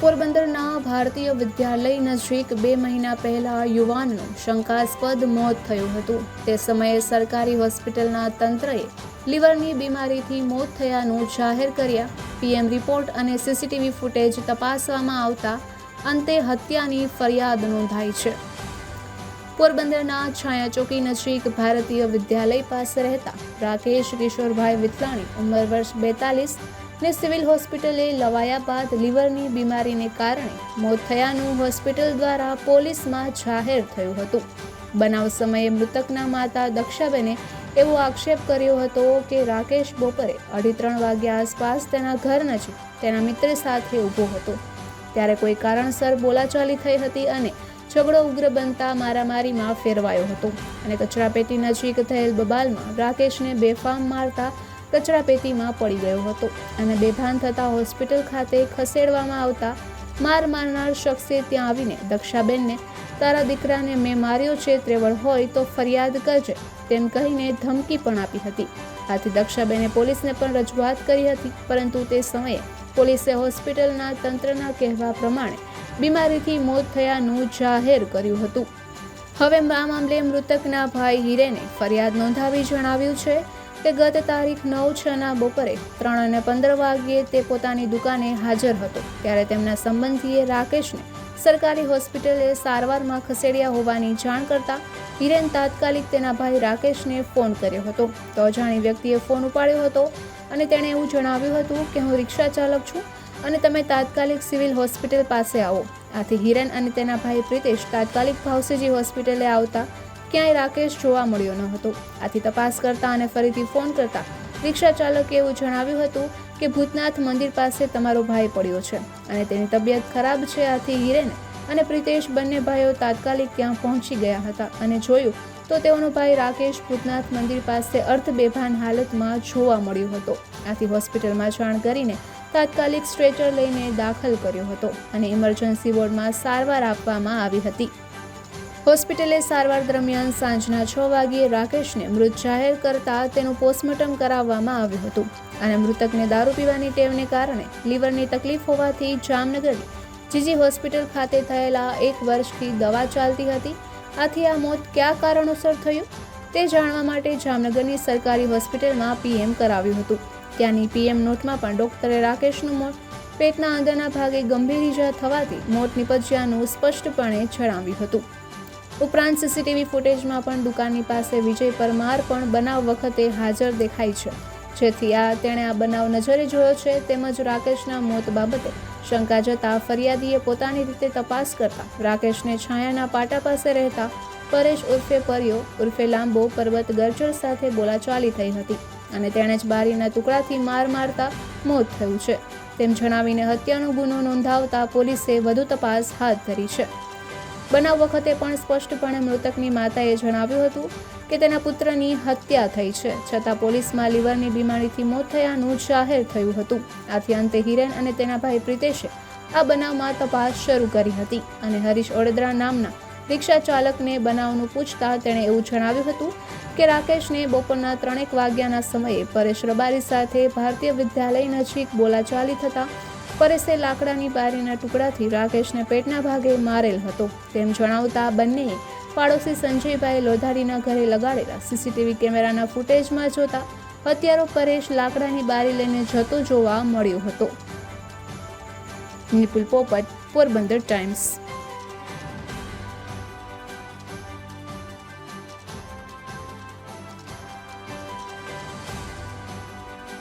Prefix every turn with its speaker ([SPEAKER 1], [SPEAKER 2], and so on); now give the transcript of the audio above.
[SPEAKER 1] પોરબંદરના ભારતીય વિદ્યાલય નજીક બે મહિના પહેલા યુવાનનું શંકાસ્પદ મોત થયું હતું. તે સમયે સરકારી હોસ્પિટલના તંત્રએ લીવરની બીમારીથી મોત થયાનું જાહેર કર્યા. પીએમ રિપોર્ટ અને સીસીટીવી ફૂટેજ તપાસવામાં આવતા અંતે હત્યાની ફરિયાદ નોંધાઈ છે. પોરબંદરના છાયાચોકી નજીક ભારતીય વિદ્યાલય પાસે રહેતા રાકેશ કિશોરભાઈ વિથલાણી, ઉંમર વર્ષ બેતાલીસ ને સિવિલ હોસ્પિટલે લવાયા બાદ લીવરની બીમારીને કારણે મોત થયાનું હોસ્પિટલ દ્વારા પોલીસમાં જાહેર થયું હતું. બનાવ સમયે મૃતકના માતા દક્ષાબેને એવો આક્ષેપ કર્યો હતો કે રાકેશ બપોરે અઢી ત્રણ વાગ્યા આસપાસ તેના ઘર નજીક તેના મિત્ર સાથે ઊભો હતો. ત્યારે કોઈ કારણસર બોલાચાલી થઈ હતી અને ઝઘડો ઉગ્ર બનતા મારામારીમાં ફેરવાયો હતો અને કચરાપેટી નજીક થયેલ બબાલમાં રાકેશને બેફામ મારતા કચરાપેટીમાં પડી ગયો હતો અને બેભાન થતા હોસ્પિટલ ખાતે ખસેડવામાં આવતા માર મારનાર શખ્સે ત્યાં આવીને દક્ષાબેનને, તારા દીકરાને મેં માર્યો છે ત્રેવળ હોય તો ફરિયાદ કરજે, તેમ કહીને ધમકી પણ આપી હતી. આથી દક્ષાબેને પોલીસને પણ રજૂઆત કરી હતી, પરંતુ તે સમયે પોલીસે હોસ્પિટલના તંત્રના કહેવા પ્રમાણે બીમારીથી મોત થયાનું જાહેર કર્યું હતું. હવે આ મામલે મૃતકના ભાઈ હિરેને ફરિયાદ નોંધાવી જણાવ્યું છે. કે ગત તારીખ નવ છના બપોરે ત્રણ અને પંદર વાગ્યે તે પોતાની દુકાને હાજર હતો. ત્યારે તેમના સંબંધીએ રાકેશને સરકારી હોસ્પિટલે સારવારમાં ખસેડ્યા હોવાની જાણ કરતા હિરેન તાત્કાલિક તેના ભાઈ રાકેશને ફોન કર્યો હતો. તો અજાણી વ્યક્તિએ ફોન ઉપાડ્યો હતો અને તેણે એવું જણાવ્યું હતું કે, હું રિક્ષા ચાલક છું અને તમે તાત્કાલિક સિવિલ હોસ્પિટલ પાસે આવો. આથી હિરેન અને તેના ભાઈ પ્રિતેશ તાત્કાલિક ભાવસીજી હોસ્પિટલે આવતા ક્યાંય રાકેશ જોવા મળ્યો ન હતો. આથી તપાસ કરતા અને ફરીથી ફોન કરતા રિક્ષા ચાલકે એવું જણાવ્યું હતું કે ભૂતનાથ મંદિર પાસે તમારો ભાઈ પડ્યો છે અને તેની તબિયત ખરાબ છે. આથી હિરેન અને પ્રિતેશ બંને ભાઈઓ તાત્કાલિક ત્યાં પહોંચી ગયા હતા અને જોયું તો તેઓનો ભાઈ રાકેશ ભૂતનાથ મંદિર પાસે અર્ધ બેભાન હાલતમાં જોવા મળ્યો હતો. આથી હોસ્પિટલમાં જાણ કરીને તાત્કાલિક સ્ટ્રેચર લઈને દાખલ કર્યો હતો અને ઇમરજન્સી વોર્ડમાં સારવાર આપવામાં આવી હતી. હોસ્પિટલે સારવાર દરમિયાન સાંજના છ વાગ્યે રાકેશને મૃત જાહેર કરતા તેનું પોસ્ટમોર્ટમ કરાવવામાં આવ્યું હતું. અને મૃતકને દારૂ પીવાની ટેવને કારણે લીવરની તકલીફ હોવાથી જામનગરની જીજી હોસ્પિટલ ખાતે થયેલા એક વર્ષથી દવા ચાલતી હતી. આથી આ મોત કયા કારણોસર થયું તે જાણવા માટે જામનગરની સરકારી હોસ્પિટલમાં પીએમ કરાવ્યું હતું. ત્યાંની પીએમ નોટમાં પણ ડોક્ટરે રાકેશનું મોત પેટના અંદરના ભાગે ગંભીર ઇજા થવાથી મોત નિપજ્યાનું સ્પષ્ટપણે જણાવ્યું હતું. ઉપરાંત સીસીટીવી ફૂટેજમાં પણ દુકાનની પાસે વિજય પરમાર પણ બનાવ વખતે હાજર દેખાય છે. જેથી આ તેણે આ બનાવ નજરે જોયો છે તેમજ રાકેશના મોત બાબતે શંકા જતા ફરિયાદીએ પોતાની રીતે તપાસ કરતા રાકેશને છાયાના પાટા પાસે રહેતા પરેશ ઉર્ફે પર્યો, ઉર્ફે લાંબો પર્વત ગરજર સાથે બોલાચાલી થઈ હતી અને તેણે જ બારીના ટુકડાથી માર મારતા મોત થયું છે. તેમ જણાવીને હત્યાનો ગુનો નોંધાવતા પોલીસે વધુ તપાસ હાથ ધરી છે. બનાવ વખતે પણ સ્પષ્ટપણે મૃતકની માતાએ જણાવ્યું હતું કે તેના પુત્રની હત્યા થઈ છે, છતાં પોલીસમાં લીવરની બીમારીથી મોત થયાનું જાહેર થયું હતું. આથી અંતે હિરેન અને તેના ભાઈ પ્રિતેશે આ બનાવમાં તપાસ શરૂ કરી હતી અને હરીશ ઓડેદરા નામના રિક્ષા ચાલકને બનાવનું પૂછતા તેણે એવું જણાવ્યું હતું કે રાકેશને બપોરના ત્રણેક વાગ્યાના સમયે પરેશ રબારી સાથે ભારતીય વિદ્યાલય નજીક બોલાચાલી થતા પરેશે લાકડાની બારીના ટુકડાથી રાકેશને પેટના ભાગે મારેલ હતો. તેમ જણાવતા બંનેએ પાડોશી સંજયભાઈ લોધારીના ઘરે લગાડેલા સીસીટીવી કેમેરાના ફૂટેજમાં જોતા હત્યારો પરેશ લાકડાની બારી લઈને જતો જોવા મળ્યો હતો. નિપુલ પોપટ પોરબંદર ટાઈમ્સ.